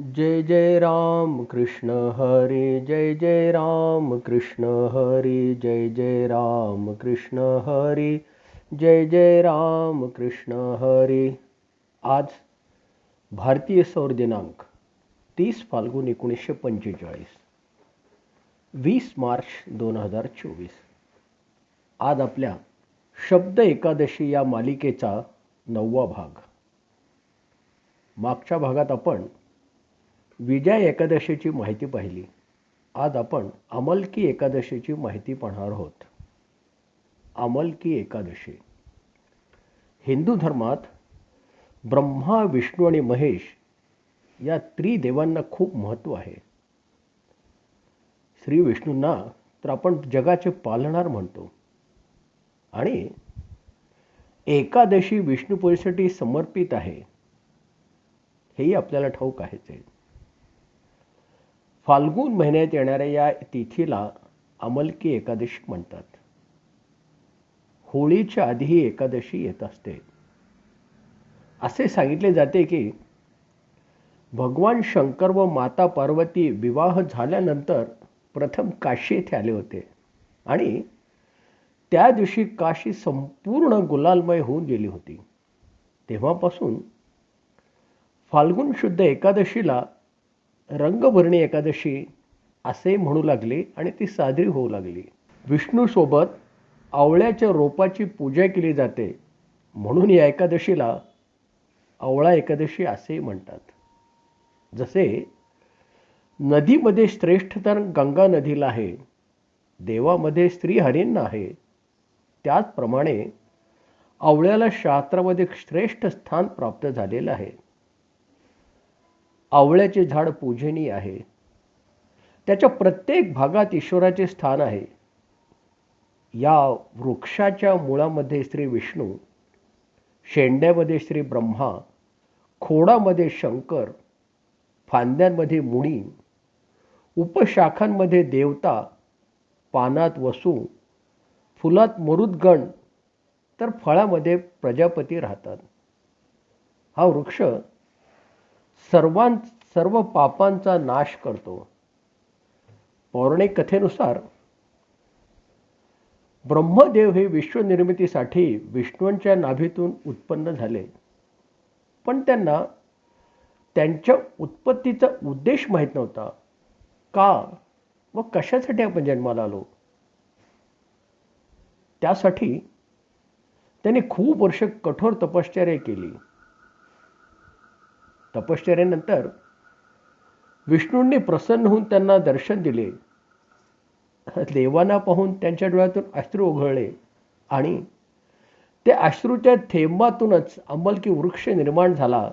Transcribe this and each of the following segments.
जय जय राम कृष्ण हरी जय जय राम कृष्ण हरी जय जय राम कृष्ण हरी जय जय राम कृष्ण हरी. आज भारतीय सौर दिनांक तीस फाल्गुन एकोणीसशे पंचेचाळीस वीस मार्च दोन हजार चोवीस. आज आपल्या शब्द एकादशी या मालिकेचा नववा भाग. मागच्या भागात आपण विजय एकादशीची माहिती पाहिली. आज आपण अमलकी एकादशीची माहिती पाहणार आहोत. अमलकी एकादशी. हिंदू धर्मात ब्रह्मा विष्णू आणि महेश या त्रिदेवांना खूप महत्त्व आहे. श्री विष्णूंना तर आपण जगाचे पालणार म्हणतो. आणि एकादशी विष्णुपूजेसाठी समर्पित आहे. हेही आपल्याला ठाऊक आहेच आहे. फाल्गुन महिन्यात येणाऱ्या या तिथीला अमलकी एकादशी म्हणतात. होळीच्या आधी ही एकादशी येत असते. असे सांगितले जाते की भगवान शंकर व माता पार्वती विवाह झाल्यानंतर प्रथम काशी येथे आले होते आणि त्या दिवशी काशी संपूर्ण गुलालमय होऊन गेली होती. तेव्हापासून फाल्गुन शुद्ध एकादशीला रंगभरणी एकादशी असे म्हणू लागले आणि ती साजरी होऊ लागली. विष्णूसोबत आवळ्याच्या रोपाची पूजा केली जाते. म्हणून या एकादशीला आवळा एकादशी असे म्हणतात. जसे नदीमध्ये श्रेष्ठ तर गंगा नदीला आहे देवामध्ये स्त्रीहरींना आहे. त्याचप्रमाणे आवळ्याला शास्त्रामध्ये श्रेष्ठ स्थान प्राप्त झालेलं आहे. आवळ्याचे झाड पूजनीय आहे. त्याच्या प्रत्येक भागात ईश्वराचे स्थान आहे. या वृक्षाच्या मुळामध्ये श्री विष्णू शेंड्यामध्ये श्री ब्रह्मा खोडामध्ये शंकर फांद्यांमध्ये मुनी उपशाखांमध्ये देवता पानात वसू फुलात मरुदगण तर फळामध्ये प्रजापती राहतात. हा वृक्ष सर्वां सर्व पापांचा नाश करतो. पौराणिक कथेनुसार ब्रह्मदेव हे विश्वनिर्मितीसाठी विष्णूंच्या नाभीतून उत्पन्न झाले. पण त्यांना त्यांच्या उत्पत्तीचा उद्देश माहीत नव्हता. का व कशासाठी आपण जन्माला आलो? त्यासाठी त्यांनी खूप वर्ष कठोर तपश्चर्या केली. तपश्चर्यानंतर विष्णूंनी प्रसन्न होऊन त्यांना दर्शन दिले. देवांना पाहून त्यांच्या डोळ्यातून अश्रू ओघळले आणि त्या अश्रूच्या थेंबातूनच अंमलकी वृक्ष निर्माण झाला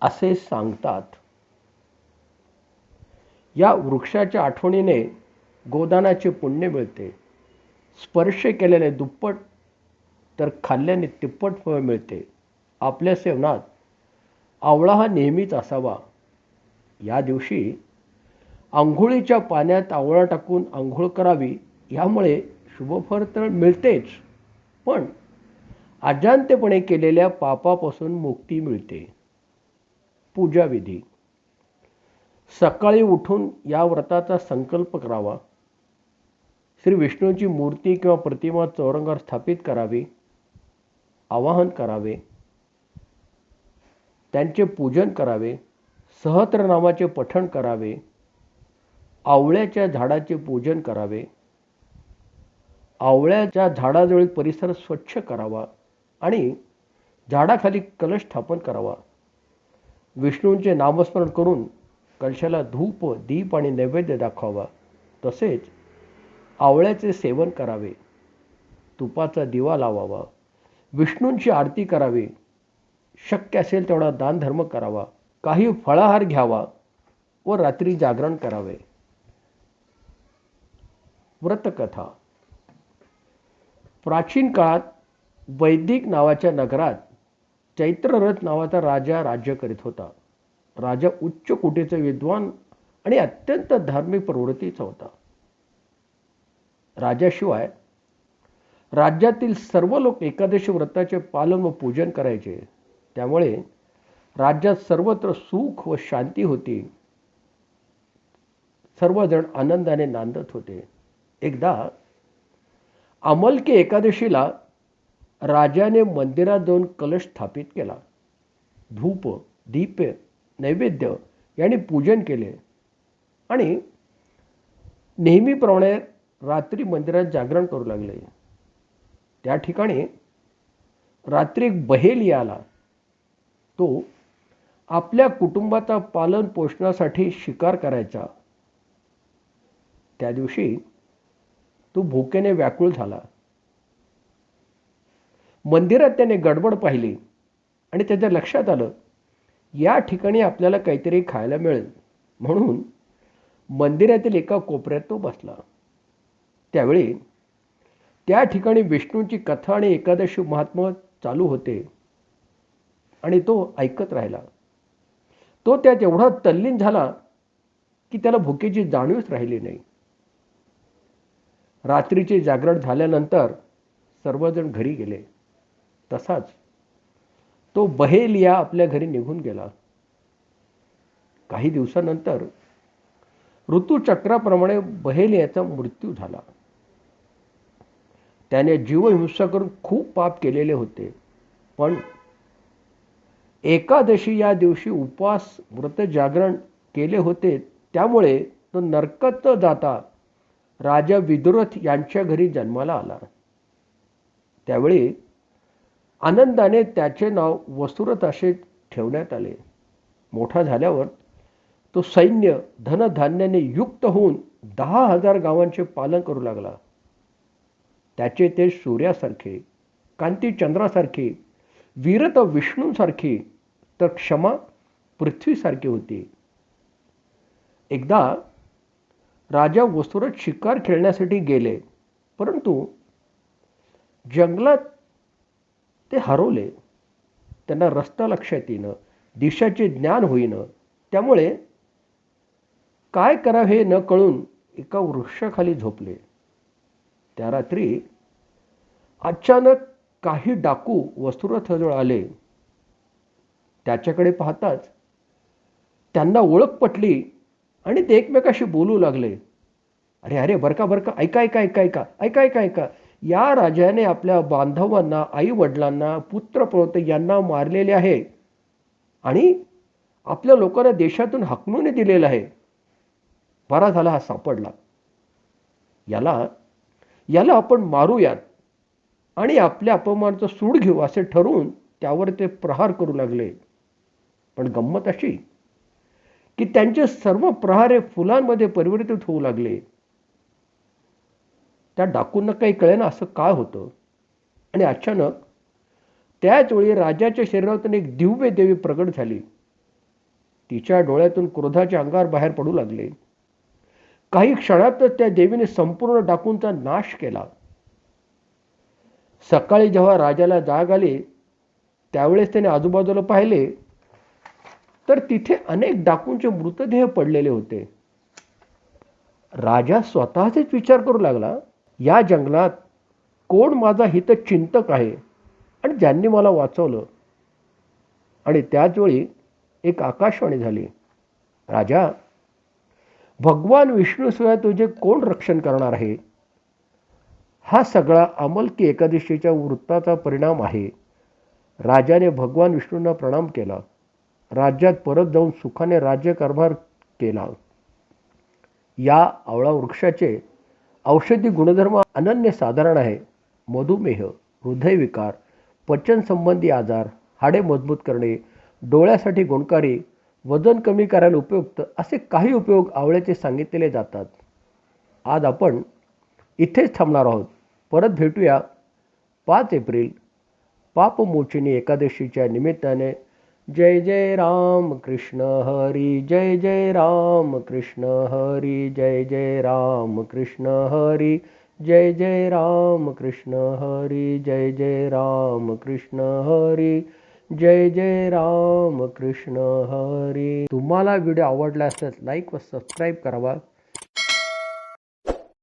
असे सांगतात. या वृक्षाच्या आठवणीने गोदानाचे पुण्य मिळते. स्पर्श केलेले दुप्पट तर खाल्ल्याने तिप्पट फळ मिळते. आपल्या सेवनात आवळा हा नेहमीच असावा. या दिवशी आंघोळीच्या पाण्यात आवळा टाकून आंघोळ करावी यामुळे शुभफळ तर मिळतेच पण अजांत्यपणे केलेल्या पापापासून मुक्ती मिळते. पूजाविधी. सकाळी उठून या व्रताचा संकल्प करावा. श्री विष्णूची मूर्ती किंवा प्रतिमा चौरंगावर स्थापित करावी. आवाहन करावे. त्यांचे पूजन करावे सहत्रनामाचे पठण करावे आवळ्याच्या झाडाचे पूजन करावे आवळ्याच्या झाडाजवळील परिसर स्वच्छ करावा आणि झाडाखाली कलश स्थापन करावा. विष्णूंचे नामस्मरण करून कलशाला धूप दीप आणि नैवेद्य दाखवावा. तसेच आवळ्याचे सेवन करावे. तुपाचा दिवा लावावा. विष्णूंची आरती करावी. शक्य असेल तेवढा दानधर्म करावा काही फळाहार घ्यावा व रात्री जागरण करावे. व्रतकथा. प्राचीन काळात वैदिक नावाच्या नगरात चैत्ररथ नावाचा राजा राज्य करीत होता. राजा उच्च कोटीचा विद्वान आणि अत्यंत धार्मिक प्रवृत्तीचा होता. राजाशिवाय राज्यातील सर्व लोक एकादशी व्रताचे पालन व पूजन करायचे. त्यामुळे राज्यात सर्वत्र सुख व शांती होती. सर्वजण आनंदाने नांदत होते. एकदा अमलकी एकादशीला राजाने मंदिरात जाऊन कलश स्थापित केला. धूप दीप नैवेद्य यांनी पूजन केले. आणि नेहमीप्रमाणे रात्री मंदिरात जागरण करू लागले. त्या ठिकाणी रात्री एक बहेली आला तो आपल्या कुटुंबाचा पालन पोषणासाठी शिकार करायचा. त्या दिवशी तो भुकेने व्याकुळ झाला. मंदिरात त्याने गडबड पाहिली आणि त्याच्या लक्षात आलं या ठिकाणी आपल्याला काहीतरी खायला मिळेल. म्हणून मंदिरातील एका कोपऱ्यात तो बसला. त्यावेळी त्या ठिकाणी विष्णूची कथा आणि एकादशी महात्मा चालू होते. आणि तो ऐकत राहिला. तो त्यात एवढा तल्लीन झाला की त्याला भुकेची जाणीवच राहिली नाही. रात्रीचे जागरण झाल्यानंतर सर्वजण घरी गेले. तसाच तो बहेलिया आपल्या घरी निघून गेला. काही दिवसानंतर ऋतुचक्राप्रमाणे बहेलियाचा मृत्यू झाला. त्याने जीवहिंसा करून खूप पाप केलेले होते. पण एकादशी या दिवशी उपवास व्रत जागरण केले होते. त्यामुळे तो नरकत जाता. राजा विदुरथ यांच्या घरी जन्माला आला. त्यावेळी आनंदाने त्याचे नाव वसुरथ असे ठेवण्यात आले. मोठा झाल्यावर तो सैन्य धनधान्याने युक्त होऊन दहा हजार गावांचे पालन करू लागला. त्याचे ते सूर्यासारखे कांती चंद्रासारखे वीरत विष्णूसारखी तर क्षमा पृथ्वीसारखी होती. एकदा राजा वसुरथ शिकार खेळण्यासाठी गेले परंतु जंगलात ते हरवले. त्यांना रस्ता लक्षात येणं दिशाचे ज्ञान होईनं. त्यामुळे काय करावे हे न कळून एका वृक्षाखाली झोपले. त्या रात्री अचानक काही डाकू वसुरथजवळ आले. त्याच्याकडे पाहताच त्यांना ओळख पटली आणि ते एकमेकाशी बोलू लागले. अरे अरे बरका बरका ऐका ऐका ऐका ऐका ऐका ऐका ऐका. या राजाने आपल्या बांधवांना आई वडिलांना पुत्रप्रवत यांना मारलेले आहे आणि आपल्या लोकांना देशातून हकमून दिलेलं आहे. बरा झाला हा सापडला. याला याला आपण मारूयात आणि आपल्या अपमानाचा सूड घेऊ असे ठरवून त्यावर ते प्रहार करू लागले. पण गंमत अशी की त्यांचे सर्व प्रहारे फुलांमध्ये परिवर्तित होऊ लागले. त्या डाकूंना काही कळेना असं काय होतं? आणि अचानक त्याच वेळी राजाच्या शरीरातून एक दिव्य देवी प्रगट झाली. तिच्या डोळ्यातून क्रोधाचे अंगार बाहेर पडू लागले. काही क्षणातच त्या देवीने संपूर्ण डाकूंचा नाश केला. सकाळी जेव्हा राजाला जाग आली त्यावेळेस त्याने आजूबाजूला पाहिले तर तिथे अनेक डाकूंचे मृतदेह पडलेले होते. राजा स्वतःचेच विचार करू लागला या जंगलात कोण माझा हित चिंतक आहे? आणि ज्यांनी मला वाचवलं. आणि त्याच वेळी एक आकाशवाणी झाली. राजा भगवान विष्णूशिवाय तुझे कोण रक्षण करणार आहे? हा सगळा अमलकी एकादशीच्या वृत्ताचा परिणाम आहे. राजाने भगवान विष्णूंना प्रणाम केला. राज्यात परत जाऊन सुखाने राज्यकारभार केला. या आवळा वृक्षाचे औषधी गुणधर्म अनन्य साधारण आहे. मधुमेह हृदयविकार पचनसंबंधी आजार हाडे मजबूत करणे डोळ्यासाठी गुणकारी वजन कमी करायला उपयुक्त असे काही उपयोग आवळ्याचे सांगितलेले जातात. आज आपण इथेच थांबणार आहोत. परत भेटूया पाच एप्रिल पापमोचिनी एकादशीच्या निमित्ताने. जय जय राम कृष्ण हरी जय जय राम कृष्ण हरी जय जय राम कृष्ण हरी जय जय राम कृष्ण हरी जय जय राम कृष्ण हरी जय जय राम कृष्ण हरी. तुम्हाला व्हिडिओ आवडला असेल लाईक व सबस्क्राईब करावा.